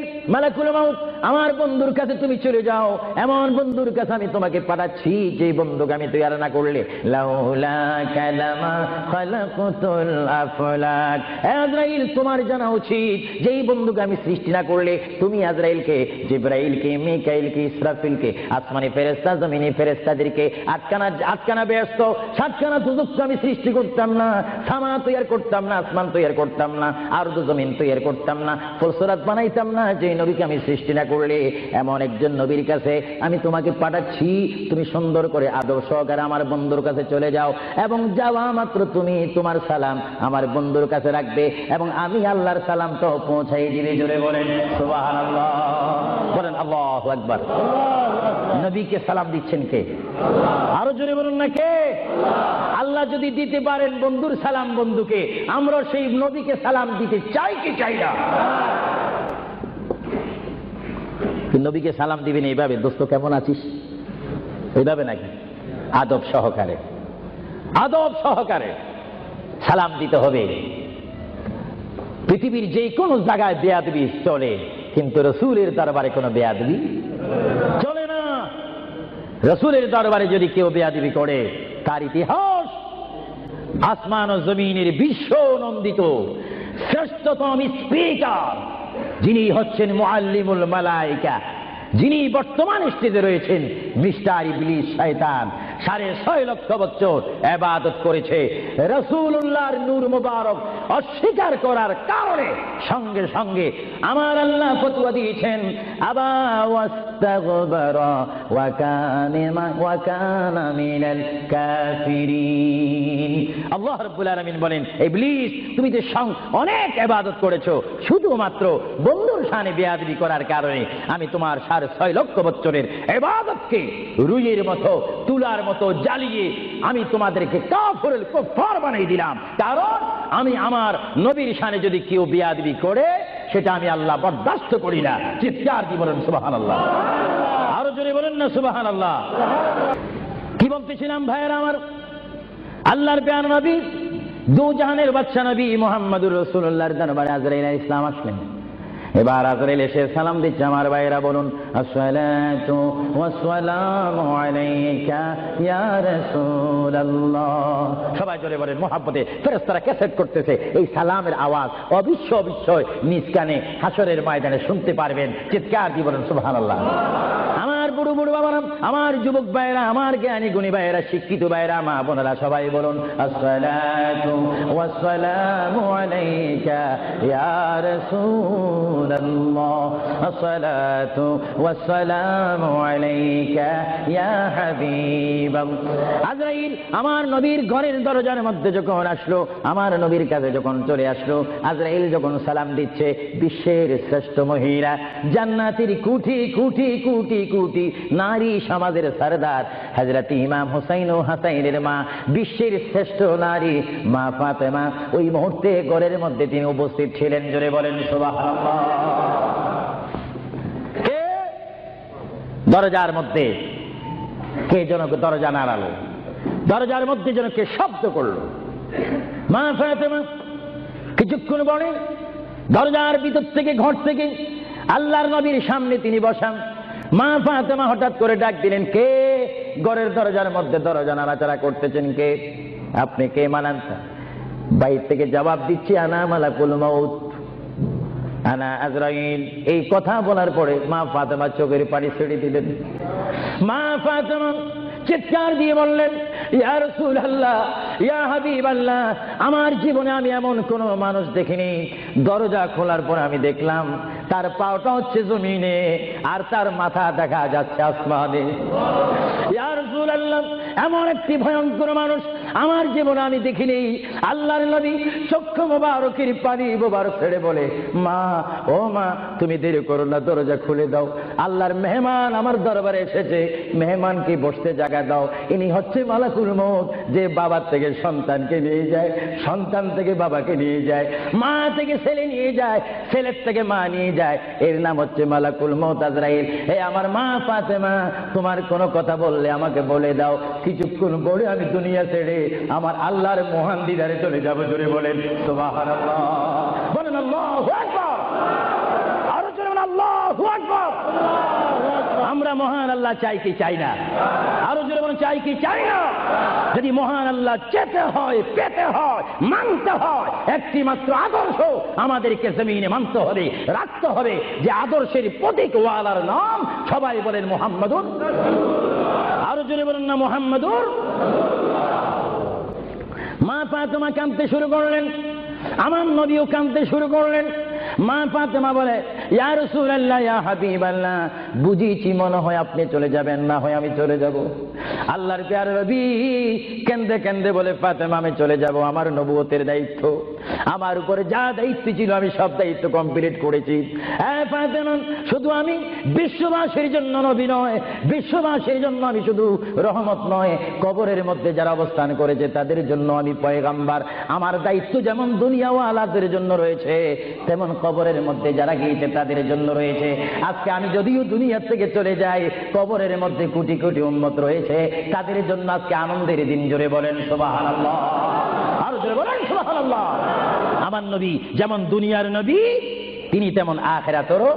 things মালাকুল মাউত, আমার বন্ধুর কাছে তুমি চলে যাও। এমন বন্ধুর কাছে আমি তোমাকে পাঠাচ্ছি, যে বন্ধুকে আমি তৈরি না করলে। আজরাইল, তোমার জানা উচিত, যেই বন্ধুকে আমি সৃষ্টি না করলে, তুমি আজরাইলকে, জিব্রাইলকে, মিকাইলকে, ইসরাফিলকে, আসমানি ফেরেস্তা জমিনি ফেরেস্তাদেরকে আটকানা আটকানা ব্যস্ত, সাতখানা দুদুক্ষ আমি সৃষ্টি করতাম না সামা তৈরি করতাম না, আসমান তৈরি করতাম না আর দু জমিন তৈরি করতাম না ফুলসরাত বানাইতাম না যে নবীকে আমি সৃষ্টি না করলে এমন একজন নবীর কাছে আমি তোমাকে পাঠাচ্ছি, তুমি সুন্দর করে আদব সহকারে আমার বন্ধুর কাছে চলে যাও এবং যাওয়া মাত্র তুমি তোমার সালাম আমার বন্ধুর কাছে রাখবে এবং আমি আল্লাহর সালাম তো পৌঁছাই দিবে জোরে বলেন বলেন, আল্লাহু আকবার। নবীকে সালাম দিচ্ছেন কে? আরও জোরে বলুন না কে? আল্লাহ যদি দিতে পারেন বন্ধুর সালাম বন্ধুকে, আমরা সেই নবীকে সালাম দিতে চাই কি চাই না? নবীকে সালাম দিবেন এইভাবে? দোস্ত, কেমন আছিস? এইভাবে নাকি? আদব সহকারে। আদব সহকারে সালাম দিতে হবে। পৃথিবীর যে কোনো জায়গায় বেয়াদবি চলে, কিন্তু রসুলের দরবারে কোনো বেয়াদবি চলে না। রসুলের দরবারে যদি কেউ বেয়াদবি করে, তার ইতিহাস আসমান ও জমিনের বিশ্ব নন্দিত শ্রেষ্ঠতম স্পিকার যিনি হচ্ছেন মোয়াল্লিমুল মালাইকা যিনি বর্তমান স্টেজে রয়েছেন মিস্টার ইবলিস শয়তান। সাড়ে ছয় লক্ষ বছর এবাদত করেছে। রসুল্লাহর নূর মুবারক অস্বীকার করার কারণে সঙ্গে সঙ্গে আমার আল্লাহ ফতুয়া দিয়েছেন বলেন তুমি যে অনেক ইবাদত করেছ, শুধুমাত্র বন্ধুর শানে বেয়াদবি করার কারণে আমি তোমার সাড়ে ছয় লক্ষ বছরের ইবাদতকে রুইয়ের মতো, তুলার জ্বালিয়ে আমি তোমাদেরকে কাফরেল কুফার বানিয়ে দিলাম। কারণ আমি আমার নবীর শানে যদি কেউ বেয়াদবি করে, সেটা আমি আল্লাহ বরদাস্ত করি না। চিৎকার কি বলেন, সুবহানাল্লাহ। আরও জোরে বলেন না, সুবহানাল্লাহ। কি বলতেছিলাম ভাইয়ের আমার? আল্লাহর পেয়ার নবী, দু জাহানের বাচ্চা নবী মোহাম্মদুর রসুল্লাহর দরবারে আজরাইল ইসলাম আসলেন। এবার আজরাইল এসে সালাম দিচ্ছে আমার ভাইরা বলুন সবাই জোরে বলেন, মোহাব্বতে, ফেরেশতারা ক্যাসেট করতেছে, এই সালামের আওয়াজ অবিশ্ব অবিশ্বয়, নিজ কানে হাসরের ময়দানে শুনতে পারবেন। চিৎকার দিয়ে বলেন, সুবহানাল্লাহ। বুড়ো বুড়ো বাবারা, আমার যুবক ভাইরা আমার জ্ঞানী গুণী ভাইরা শিক্ষিত ভাইরা মা বোনেরা, সবাই বলুন আমার নবীর ঘরের দরজার মধ্যে যখন আসলো, আমার নবীর কাছে যখন চলে আসলো, আজরাইল যখন সালাম দিচ্ছে, বিশ্বের শ্রেষ্ঠ মহিলা, জান্নাতির কুঠি কুঠি কুটি কুটি নারী সমাজের সরদার হজরত ইমাম হুসাইন ও হাসাইনের মা, বিশ্বের শ্রেষ্ঠ নারী, মা ফাতেমা। ওই মুহূর্তে ঘরের মধ্যে তিনি উপস্থিত ছিলেন, জোরে বলেন কে? দরজার মধ্যে। কে যেন দরজা নাড়ালো। দরজার মধ্যে যেন কে শব্দ করল। মা ফাতেমা, কিছুক্ষণ পরে দরজার ভিতর থেকে, ঘর থেকে আল্লাহর নবীর সামনে তিনি বসান। মা ফাতেমা হঠাৎ করে ডাক দিলেন, কে? ঘরের দরজার মধ্যে দরজা নাড়াচাড়া করতেছেন কে? আপনি কে মানান? বাইর থেকে জবাব দিচ্ছি, আনা মালাকুল মাউত। আনা আজরাইল, এই কথা বলার পরে মা ফাতেমা চোখের পানি ছেড়ে দিলেন। মা ফাতেমা চিৎকার দিয়ে বললেন, ইয়া রাসূলুল্লাহ, ইয়া হাবিবাল্লাহ, আমার জীবনে আমি এমন কোন মানুষ দেখিনি। দরজা খোলার পর আমি দেখলাম, তার পাওটা হচ্ছে জমিনে, আর তার মাথা দেখা যাচ্ছে আসমানে। রাসূলুল্লাহ, এমন একটি ভয়ঙ্কর মানুষ আমার জীবনে আমি দেখিনি। আল্লাহর নবী চক্ষু মোবারকের পানি মোবারক ছেড়ে বলে, মা, ও মা, তুমি দেরি করো না, দরজা খুলে দাও। আল্লাহর মেহমান আমার দরবারে এসেছে। মেহমানকে বসতে জায়গা দাও। ইনি হচ্ছে মালাকুল মত যে বাবার থেকে সন্তানকে নিয়ে যায়, সন্তান থেকে বাবাকে নিয়ে যায়, মা থেকে ছেলে নিয়ে যায়, ছেলের থেকে মা নিয়ে যায়। এর নাম হচ্ছে মালাকুল মত আজরাইল। এ আমার মা পাতে মা তোমার কোনো কথা বললে আমাকে বলে দাও। কিছুক্ষণ পরে আমি দুনিয়া ছেড়ে আমার আল্লাহর মহান দিদারে চলে যাব, জোরে বলেন, সুবহানাল্লাহ। বলেন আমরা মহান আল্লাহ চাই কি চাই না? আরও জোরে বলেন, চাই কি চাই না? যদি মহান আল্লাহ চেতে হয়, পেতে হয়, মানতে হয় একটি মাত্র আদর্শ আমাদেরকে জমিনে মানতে হবে, রাখতে হবে, যে আদর্শের প্রতীক ওয়ালার নাম সবাই বলেন, মোহাম্মদুর আরও জোরে বলেন না, মোহাম্মদুর ফাতেমা কাঁদতে শুরু করলেন। আমার নবীও কাঁদতে শুরু করলেন। মা ফাতেমা বলে, ইয়া রাসূলুল্লাহ, ইয়া হাবিবাল্লাহ বুঝিছি মনে হয় আপনি চলে যাবেন, না হয় আমি চলে যাব। আল্লাহর প্যার নবী কেন্দে কেন্দে বলে, ফাতেমা, আমি চলে যাব, আমার নবুয়তের দায়িত্ব। আমার উপরে যা দায়িত্ব ছিল, আমি সব দায়িত্ব কমপ্লিট করেছি। হ্যাঁ ফাতেমা, শুধু আমি? বিশ্ববাসীর জন্য নবী নয়, বিশ্ববাসীর জন্য আমি শুধু রহমত নয়। কবরের মধ্যে যারা অবস্থান করেছে, তাদের জন্য আমি পয়গাম্বার। আমার দায়িত্ব যেমন দুনিয়াওয়ালাদের জন্য রয়েছে, তেমন কবরের মধ্যে যারা গিয়েছে, তাদের জন্য রয়েছে। আজকে আমি যদিও দুনিয়ার থেকে চলে যাই কবরের মধ্যে কোটি কোটি উন্মত রয়েছে। তাদের জন্য আজকে আনন্দের দিন, জোরে বলেন সুবহানাল্লাহ। আর জোরে বলেন সুবহানাল্লাহ। আমার নবী যেমন দুনিয়ার নবী, তিনি তেমন আখেরাতরও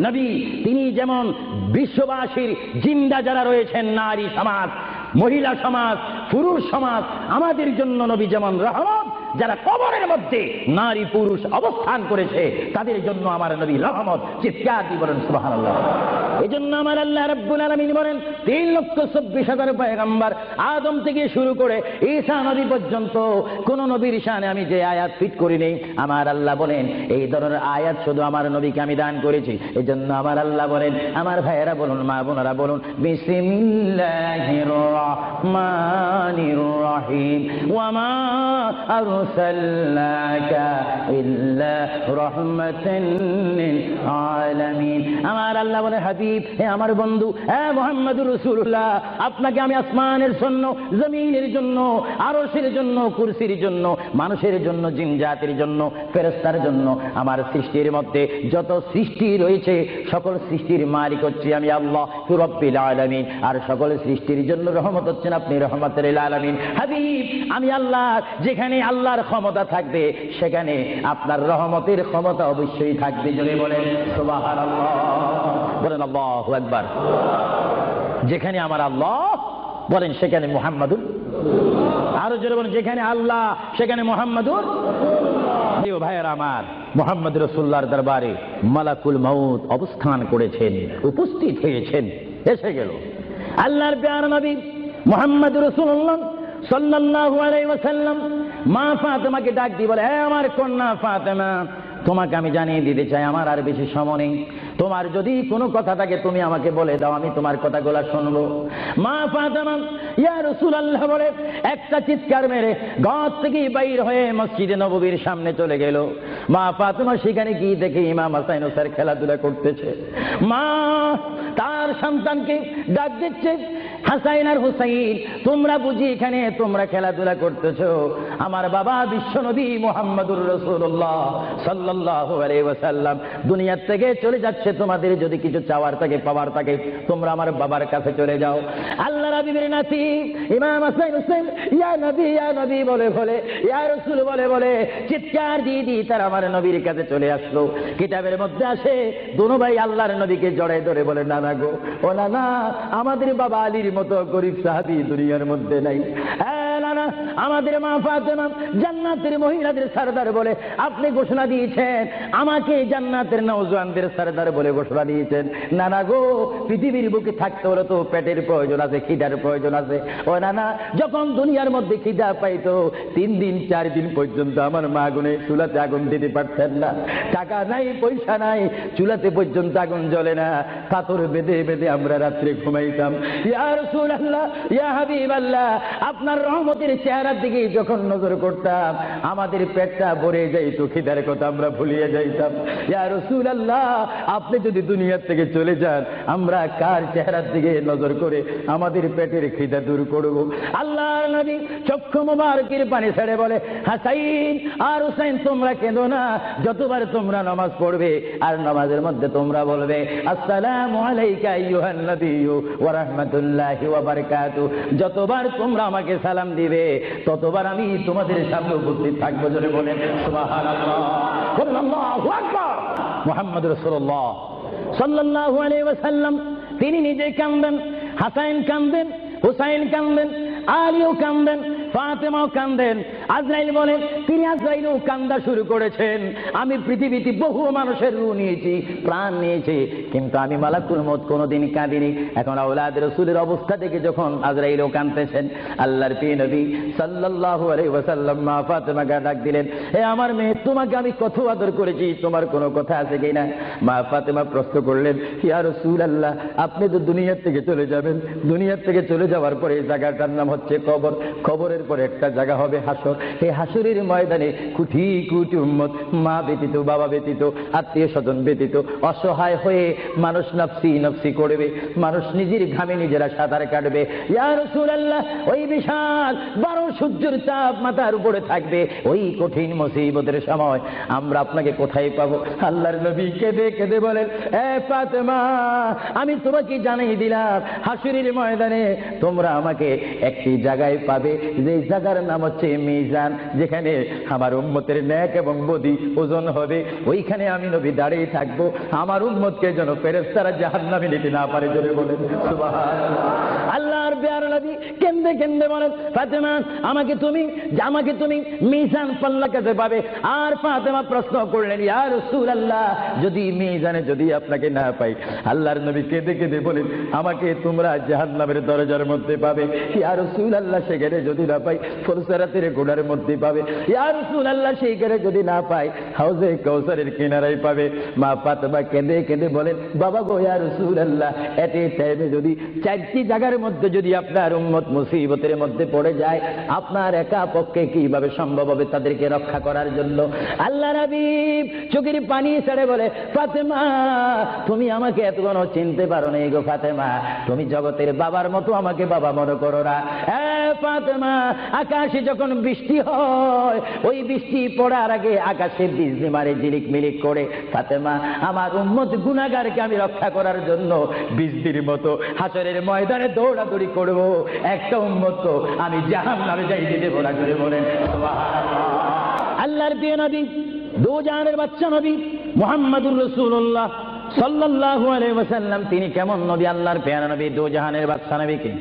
নবী। তিনি যেমন বিশ্ববাসীর জিন্দা যারা রয়েছেন, নারী সমাজ, মহিলা সমাজ, পুরুষ সমাজ, আমাদের জন্য নবী যেমন রহমত যারা কবরের মধ্যে নারী পুরুষ অবস্থান করেছে, তাদের জন্য আমার নবী রহমত, চিৎকার দিয়ে বলেন, সুবহানাল্লাহ। এই জন্য আমার আল্লাহ রাব্বুল আলামিন বলেন, তিন লক্ষ চব্বিশ হাজার পয়গাম্বার আদম থেকে শুরু করে ঈসা নবী পর্যন্ত কোন নবীর শানে আমি যে আয়াত ফিট করিনি। আমার আল্লাহ বলেন, এই ধরনের আয়াত শুধু আমার নবীকে আমি দান করেছি। এই জন্য আমার আল্লাহ বলেন, আমার ভাইয়েরা বলুন, মা বোনেরা বলুন, বিসমিল্লাহির রহমানির রহিম ওয়ামা আরসালনাকা ইল্লা রাহমাতান লিল আলামিন আমার আল্লাহ বলে, হাবিব, হে আমার বন্ধু, হে মোহাম্মদুর রাসূলুল্লাহ, আপনাকে আমি আসমানের জন্য, জমিনের জন্য, আরশের জন্য, কুরসির জন্য, মানুষের জন্য, জিন জাতির জন্য, ফেরেশতার জন্য, আমার সৃষ্টির মধ্যে যত সৃষ্টি রয়েছে, সকল সৃষ্টির মালিক হচ্ছে আমি আল্লাহ রব্বিল আলামিন। আর সকল সৃষ্টির জন্য রহমত হচ্ছেন আপনি রহমতের আলামিন। হাবিব, আমি আল্লাহ, যেখানে আল্লাহর ক্ষমতা থাকবে, সেখানে আপনার রহমতের ক্ষমতা অবশ্যই থাকবে যদি বলেন বলেন, আল্লাহু আকবার। যেখানে আমার আল্লাহ, বলেন, সেখানে মুহাম্মাদুর আরও জোরে বলেন, যেখানে আল্লাহ, সেখানে মোহাম্মদুর ভাইয়ের আমার, মোহাম্মদ রসুল্লাহর দরবারে মালাকুল মাউত অবস্থান করেছেন, উপস্থিত হয়েছেন, এসে গেল। আল্লাহর প্যার নবী মোহাম্মদ রসুল্লাহ সাল্লাল্লাহু আলাইহি ওয়াসাল্লাম মা ফাতেমাকে ডাক দিয়ে বলে হ্যাঁ আমার কন্যা ফাতেমা, তোমাকে আমি জানিয়ে দিতে চাই, আমার আর বেশি সময় নেই। তোমার যদি কোনো কথা থাকে, তুমি আমাকে বলে দাও, আমি তোমার কথাগুলো শুনব। মা ফাতেমা, ইয়া রাসূলুল্লাহ বলে, একটা চিৎকার মেরে ঘর থেকে বাইর হয়ে মসজিদে নববীর সামনে চলে গেল। মা ফাতেমা সেখানে গিয়ে দেখে ইমাম হাসাইন স্যার খেলাধুলা করতেছে। মা তার সন্তানকে ডাক দিচ্ছে হাসাইন আর হুসাইন, তোমরা বুঝি এখানে, তোমরা খেলাধুলা করতেছো। আমার বাবা বিশ্বনবী মোহাম্মদুর রসুল্লাহ সাল্লাহ ওয়াসাল্লাম। দুনিয়ার থেকে চলে যাচ্ছে তোমাদের, যদি কিছু চাওয়ার থাকে, পাওয়ার থাকে, তোমরা আমার বাবার কাছে চলে যাও। আল্লাহ রাবিবের নাতি, ইমাম ইয়া নবী ইয়া নবী বলে বলে, ইয়া রসুল বলে বলে, চিৎকার দিয়ে দিয়ে তারা আমার নবীর কাছে চলে আসলো। কিতাবের মধ্যে আসে, দোনো ভাই আল্লাহর নবীকে জড়াই ধরে বলে, নানা গো, ও নানা, আমাদের বাবা আলীর মতো গরিব সাহাবি দুনিয়ার মধ্যে নাই। হ্যাঁ আমাদের মা ফাতেমা জান্নাতের মহিলাদের সরদার বলে আপনি ঘোষণা দিয়েছেন। আমাকে জান্নাতের নওজোয়ানদের সরদার বলে ঘোষণা দিয়েছেন। নানা গো, পৃথিবীর বুকে থাকতে হলে তো পেটের প্রয়োজন আছে, খিদার প্রয়োজন আছে। ও নানা যখন দুনিয়ার মধ্যে খিদা পাইতো, তিন দিন, চার দিন পর্যন্ত আমার মা আগুনে চুলাতে আগুন দিতে পারতেন না। টাকা নাই, পয়সা নাই, চুলাতে পর্যন্ত আগুন জ্বলে না। পাথর বেঁধে বেঁধে আমরা রাত্রে ঘুমাইতাম। ইয়া রাসূলুল্লাহ, ইয়া হাবিবাল্লাহ, আপনার রহমতের চেহারার দিকে যখন নজর করতাম, আমাদের পেটটা ভরে যাইতো, খিদার কথা আমরা ভুলিয়ে যাইতাম। ইয়া রাসূলুল্লাহ, আপনি যদি দুনিয়ার থেকে চলে যান, আমরা কার চেহারার দিকে নজর করে আমাদের পেটের খিদা দূর করব? আল্লাহর নবী চক্ষু মুবারকের পানি ছেড়ে বলে, হাসাইন আর হুসাইন, তোমরা কেঁদো না। যতবার তোমরা নামাজ পড়বে, আর নামাজের মধ্যে তোমরা বলবে, আসসালামু আলাইকা আইয়ুহান নাবিয়্যু ওয়া রাহমাতুল্লাহি ওয়া বারাকাতু। যতবার তোমরা আমাকে সালাম দিবে ততবার আমি তোমাদের সামনে উপস্থিত থাকব জোরে বলে মোহাম্মদ রসুল্লাহ সাল্লাহ আলাইসাল্লাম তিনি নিজে কান্দেন হাসাইন কান্দেন হুসাইন কান্দেন আলিও কান্দেন ফাতেমাও কান্দেন আজরাইল বলেন, তিনি আজরাইলও কান্দা শুরু করেছেন। আমি পৃথিবীতে বহু মানুষের রু নিয়েছি, প্রাণ নিয়েছি, কিন্তু আমি মালাকুল মত কোনোদিন কাঁদিনি। এখন আউলাদ রসুলের অবস্থা থেকে যখন আজরাইলও কাঁদতেছেন, আল্লাহর পি নবী আলাইহি ওয়াসাল্লাম মা ফাতেমাকে ডাক দিলেন, হে আমার মেয়ে, তোমাকে আমি কত আদর করেছি, তোমার কোনো কথা আছে কিনা? মা ফাতেমা প্রশ্ন করলেন, ইয়া রাসূলুল্লাহ, আপনি তো দুনিয়ার থেকে চলে যাবেন। দুনিয়ার থেকে চলে যাওয়ার পরে এই জায়গাটার নাম হচ্ছে কবর। কবরের পরে একটা জায়গা হবে হাসর। এই হাসরের ময়দানে কুঠি কুটি উম্মত, মা ব্যতীত, বাবা ব্যতীত, আত্মীয় স্বজন ব্যতীত, অসহায় হয়ে মানুষ নফসি নফসি করবে, মানুষ নিজের ঘামে নিজেরা সাঁতার কাটবে। ওই বিশাল বারো সূর্যের তাপ মাথার উপরে থাকবে, ওই কঠিন মুসিবতের সময় আমরা আপনাকে কোথায় পাবো? আল্লাহর নবী কেঁদে কেঁদে বলেন, এ ফাতেমা, আমি তোমাকে জানিয়ে দিলাম, হাসুরির ময়দানে তোমরা আমাকে একটি জায়গায় পাবে, যে জায়গার নাম হচ্ছে মিজান, যেখানে আমার উম্মতের ন্যাক এবং বদি ওজন হবে, ওইখানে আমি নবী দাঁড়িয়ে থাকব। আমার উম্মতকে যেন ফেরেস্তারা জাহান নামে নিতে না পারে, জোরে আল্লাহ আল্লাহর বেয়ার নবী কেন্দে কেন্দে বলেন, ফাতেমা, আমাকে তুমি আমাকে তুমি মিজান পাল্লা কাছে পাবে। আর ফাতেমা প্রশ্ন করলেন, ইয়া রাসূলুল্লাহ, যদি মিজানে যদি আপনাকে না পাই, আল্লাহর নবী কেঁদে কেঁদে বলেন, আমাকে তোমরা জাহান্নামের দরজার মধ্যে পাবে। ইয়া রাসূলুল্লাহ, সেখানে যদি না পাই, ফুরসারাতের গোড়ার মধ্যে পাবে। ইয়া রাসূলুল্লাহ সেইখানে যদি না পাই, হাউজে কৌসারের কিনারায় পাবে। মা ফাতেমা কেঁদে কেঁদে বলেন, বাবা গো, ইয়া রাসূলুল্লাহ এট এ টাইমে যদি চারটি জায়গার মধ্যে যদি আপনার উম্মত মুসিবতের মধ্যে পড়ে যায়, আপনার একা পক্ষে কীভাবে সম্ভব হবে তাদেরকে রক্ষা করার জন্য? আল্লাহ রাবিব চোখের পানি ছেড়ে বলে, ফাতেমা, তুমি আমাকে এত কোনো চিনতে পারো না গো ফাতেমা। তুমি জগতের বাবার মতো আমাকে বাবা মনে করো না। ফাতেমা, আকাশে যখন বৃষ্টি হয়, ওই বৃষ্টি পড়ার আগে আকাশে বিজলি মারে জিলিক মিলিক করে, ফাতেমা, আমার উম্মত গুনাগারকে আমি রক্ষা করার জন্য বিজলির মতো হাসরের ময়দানে দৌড়াদৌড়ি করব। একটা আমি জাহান নামে যাইতে দেবো না করে বলেন। আল্লাহর দু জাহানের বাচ্চা মোহাম্মদুর রসুল্লাহ তিনি কেমন নবী আল্লাহর পেয়ারা নবী দু জাহানের বাচ্চা নবী কে?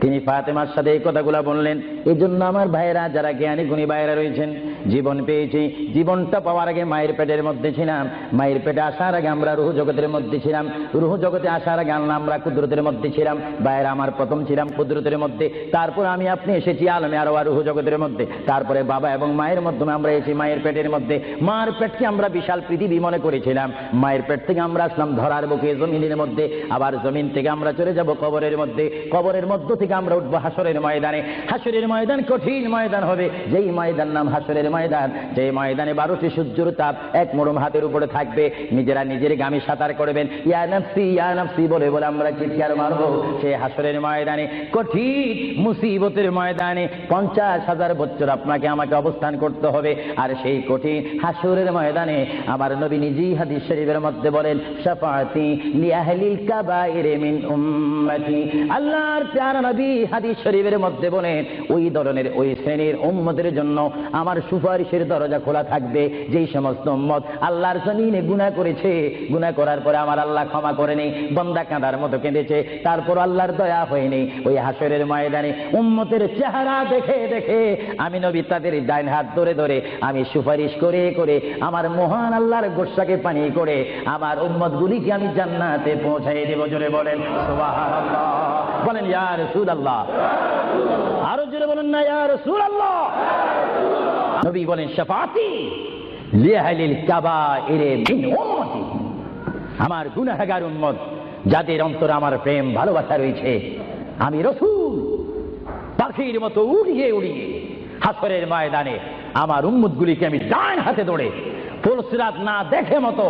তিনি ফাতেমার সাথে এই কথাগুলো বললেন এই জন্য আমার ভাইয়েরা, যারা জ্ঞানী গুণী ভাইয়েরা রয়েছেন জীবন পেয়েছি, জীবনটা পাওয়ার আগে মায়ের পেটের মধ্যে ছিলাম। মায়ের পেটে আসার আগে আমরা রুহ জগতের মধ্যে ছিলাম। রুহ জগতে আসার আগে আল্লাহ আমরা কুদরতের মধ্যে ছিলাম। ভাইয়েরা আমার প্রথম ছিলাম কুদরতের মধ্যে। তারপর আমি আপনি এসেছি আলমে আরও আর রুহ জগতের মধ্যে। তারপরে বাবা এবং মায়ের মাধ্যমে আমরা এসেছি মায়ের পেটের মধ্যে। মার পেটকে আমরা বিশাল পৃথিবী মনে করেছিলাম। মায়ের পেট থেকে আমরা আসলাম ধরার বুকে জমিনের মধ্যে। আবার জমিন থেকে আমরা চলে যাব কবরের মধ্যে। কবরের মধ্য থেকে আমরা উঠবো হাসরের ময়দানে। হাসরের ময়দান কঠিন ময়দান হবে। যেই ময়দান নাম হাসরের ময়দান। যেই ময়দানে বারোটি সূর্যের তাপ এক মরম হাতের উপরে থাকবে, নিজেরা নিজের গামী সাঁতার করবেন। ইয়া নফসি ইয়া নফসি বলে বলে আমরা চিৎকার মারবো। সেই হাসরের ময়দানে, কঠিন মুসিবতের ময়দানে পঞ্চাশ হাজার বছর আপনাকে আমাকে অবস্থান করতে হবে। আর সেই কঠিন হাসরের ময়দানে আমার নবী নিজেই হাদিস শরীফের মধ্যে বলেন, শাফাতি লিআহলিল কাবাইর মিন উম্মতি। আল্লাহর প্যারা নবী হাদিস শরীফের মধ্যে বলেন, ওই ধরনের, ওই শ্রেণির উম্মতের জন্য আমার সুপারিশের দরজা খোলা থাকবে, যেই সমস্ত উম্মত আল্লাহর জমিনে গুনাহ করেছে, গুনাহ করার পরে আমার আল্লাহ ক্ষমা করেনি বন্দা কাঁদার মতো কেঁদেছে, তারপর আল্লাহর দয়া হয়নি ওই হাসরের ময়দানে উম্মতের চেহারা দেখে দেখে আমি নবী তাদের ডাইন হাত ধরে ধরে আমি সুপারিশ করে করে আমার মহান আল্লাহর গোসাকে পানি করে আমার উম্মত গুলিকে আমি জান্নাতে পৌঁছাই দেব, জোরে বলেন বলেন, ইয়া রাসূলুল্লাহ। আরও জোরে বলেন না, ইয়া রাসূলুল্লাহ। নবী বলেন, শাফাতি লিয়াহলিল কাবাইরে মিন উন্মতি আমার গুনাহগার উন্মত যাদের অন্তর আমার প্রেম, ভালোবাসা রয়েছে, আমি রসুল, পাখির মতো উড়িয়ে উড়িয়ে হাসরের ময়দানে আমার উম্মুদগুলিকে আমি ডান হাতে দৌড়ে ফুলসিরাত না দেখে মতো